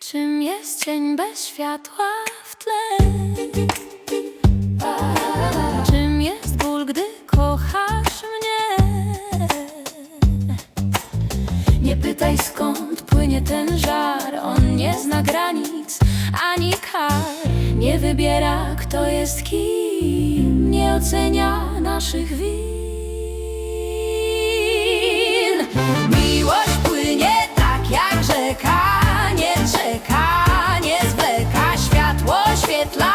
Czym jest cień bez światła w tle? Płynie ten żar. On nie zna granic ani kar. Nie wybiera kto jest kim. Nie ocenia naszych win. Miłość płynie tak jak rzeka. Nie czeka, nie zwleka. Światło świetla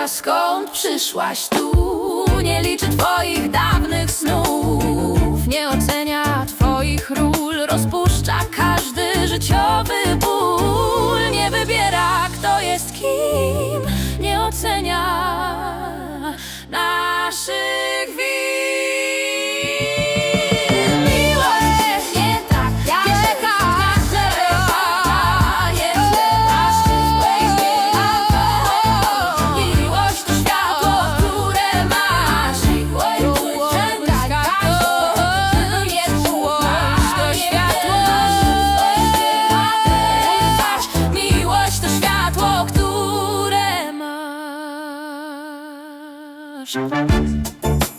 pyta skąd przyszłaś tu? Nie liczy twoich dawnych snów. Nie ocenia twoich ról. Rozpuszcza każdy życiowy ból. Nie wybiera kto jest kim. Nie ocenia naszych win 了什？